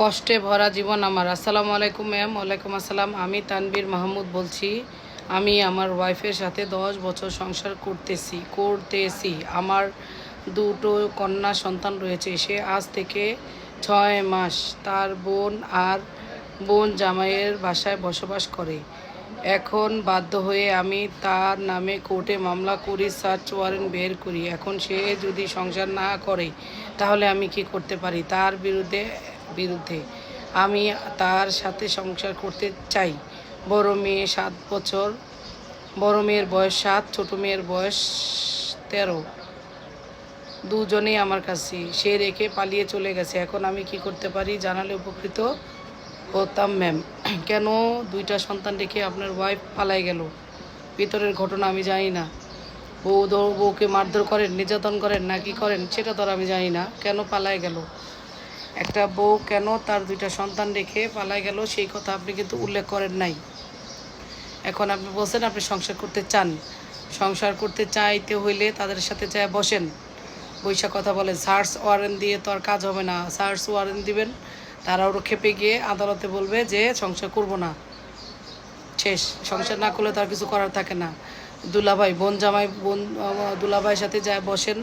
কষ্টে ভরা জীবন আমার। আসসালামু আলাইকুম, ম্যাম। ওয়ালাইকুম আসসালাম। আমি তানবীর মাহমুদ বলছি। আমি আমার ওয়াইফের সাথে দশ বছর সংসার করতেছি করতেছি। আমার দুটো কন্যা সন্তান রয়েছে। সে আজ থেকে ছয় মাস। তার বোন আর বোন জামাইয়ের বাসায় বসবাস করে। এখন বাধ্য হয়ে আমি তার নামে কোর্টে মামলা করি, সার্চ ওয়ারেন্ট বের করি। এখন সে যদি সংসার না করে, তাহলে আমি কি করতে পারি? তার বিরুদ্ধে বিরুদ্ধে। আমি তার সাথে সংসার করতে চাই। বড় মেয়ে সাত বছর, বড় মেয়ের বয়স সাত, ছোটো মেয়ের বয়স তেরো। দুজনেই আমার কাছে, সে রেখে পালিয়ে চলে গেছে। এখন আমি কি করতে পারি জানালে উপকৃত হতাম ম্যাম কেন দুইটা সন্তান রেখে আপনার ওয়াইফ পালাই গেল? ভিতরের ঘটনা আমি জানি না। বউ বউকে মারধর করেন, নির্যাতন করেন, না কি করেন, সেটা তো আর আমি জানি না। কেন পালায় গেল? একটা বউ কেন তার দুইটা সন্তান রেখে পালায় গেল, সেই কথা আপনি কিন্তু উল্লেখ করেন নাই। এখন আপনি বলছেন আপনি সংসার করতে চান। সংসার করতে চাইতে হইলে তাদের সাথে চায় বসেন। বৈশা কথা বলে সার্চ ওয়ারেন্ট দিয়ে তো আর কাজ হবে না। সার্চ ওয়ারেন্ট দিবেন তারা ওরা খেপে গিয়ে আদালতে বলবে যে সংসার করব না। শেষ। সংসার না করলে তার কিছু করার থাকে না। দুলাভাই, বোন জামাই, বোন দুলাভাইয়ের সাথে যায় বসেন।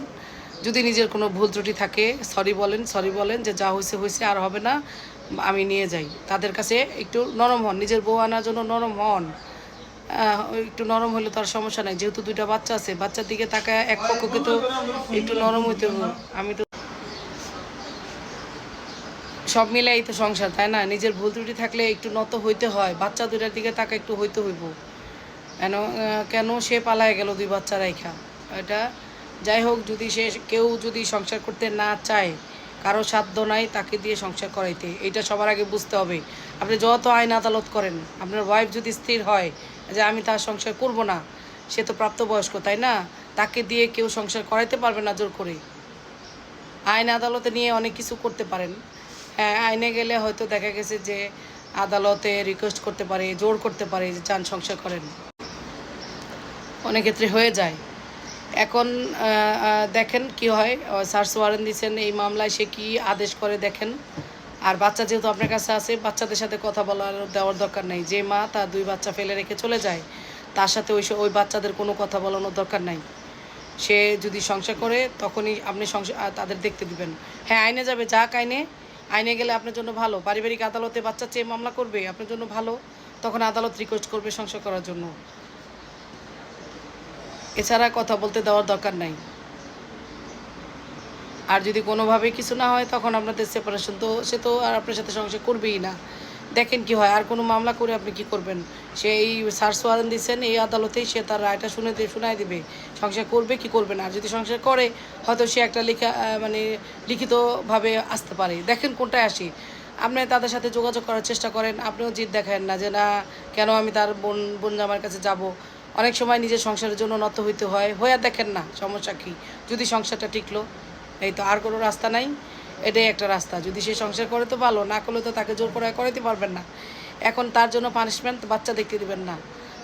যদি নিজের কোনো ভুল ত্রুটি থাকে সরি বলেন সরি বলেন যে যা হয়েছে হয়েছে আর হবে না, আমি নিয়ে যাই। তাদের কাছে একটু নরম হন, নিজের বউ আনার জন্য নরম হন। একটু নরম হলে তার সমস্যা নাই, যেহেতু দুইটা বাচ্চা আছে, বাচ্চার দিকে তাকায় এক পক্ষকে তো একটু নরম হইতে আমি তো সব মিলাই তো সংসার, তাই না? নিজের ভুল ত্রুটি থাকলে একটু নত হইতে হয়, বাচ্চা দুইটার দিকে তাকে একটু হইতে হইব। কেন কেন সে পালায় গেল দুই বাচ্চা রাইখা? এটা যাই হোক, যদি সে কেউ যদি সংসার করতে না চায়, কারও সাধ্য নাই তাকে দিয়ে সংসার করাইতে। এটা সবার আগে বুঝতে হবে। আপনি যত আইন আদালত করেন, আপনার ওয়াইফ যদি স্থির হয় যে আমি তার সংসার করব না, সে তো প্রাপ্তবয়স্ক, তাই না? তাকে দিয়ে কেউ সংসার করাইতে পারবে না জোর করে। আইন আদালতে নিয়ে অনেক কিছু করতে পারেন। হ্যাঁ আইনে গেলে হয়তো দেখা গেছে যে আদালতে রিকোয়েস্ট করতে পারে, জোর করতে পারে যে, চান সংসার করেন। অনেক ক্ষেত্রে হয়ে যায়। এখন দেখেন কি হয়। সার্চ ওয়ারেন্ট দিচ্ছেন, এই মামলায় সে কি আদেশ করে দেখেন। আর বাচ্চা যেহেতু আপনার কাছে আছে, বাচ্চাদের সাথে কথা বলার দেওয়ার দরকার নেই। যে মা তার দুই বাচ্চা ফেলে রেখে চলে যায়, তার সাথে ওই ওই বাচ্চাদের কোনো কথা বলানোর দরকার নাই। সে যদি সংসার করে, তখনই আপনি সংসার তাদের দেখতে দিবেন। হ্যাঁ আইনে যাবে, যাক আইনে। আইনে গেলে আপনার জন্য ভালো। পারিবারিক আদালতে বাচ্চা চেয়ে মামলা করবে, আপনার জন্য ভালো। তখন আদালত রিকোয়েস্ট করবে সংসার করার জন্য। এছাড়া কথা বলতে দেওয়ার দরকার নাই। আর যদি কোনোভাবে কিছু না হয়, তখন আপনাদের সেপারেশন তো সে তো আর আপনার সাথে সংসার করবেই না। দেখেন কি হয়, আর কোনো মামলা করে আপনি কি করবেন? সে এই সার্চ ওয়ারেন্ট দিচ্ছেন এই আদালতেই সে তার রায়টা শুনে দিয়ে শোনায় দিবে। সংসার করবে কি করবে না? আর যদি সংসার করে, হয়তো সে একটা লেখা মানে লিখিতভাবে আসতে পারে। দেখেন কোনটায় আসি। আপনি তাদের সাথে যোগাযোগ করার চেষ্টা করেন, আপনিও জিদ দেখেন না যে, না, কেন আমি তার বোন বোন জামার কাছে যাব? অনেক সময় নিজের সংসারের জন্য নত হইতে হয়। হয়ে দেখেন না, সমস্যা কী? যদি সংসারটা টিকলো, এই তো আর কোনো রাস্তা নাই, এটাই একটা রাস্তা। যদি সে সংসার করে তো ভালো, না করলে তো তাকে জোর করে করাইতে পারবেন না। এখন তার জন্য পানিশমেন্ট বাচ্চা দেখতে দিবেন না।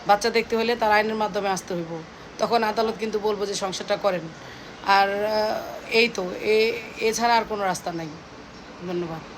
বাচ্চা দেখতে হলে তার আইনের মাধ্যমে আসতে হইব। তখন আদালত কিন্তু বলব যে সংসারটা করেন। আর এই তো, এ, এছাড়া আর কোনো রাস্তা নাই। ধন্যবাদ।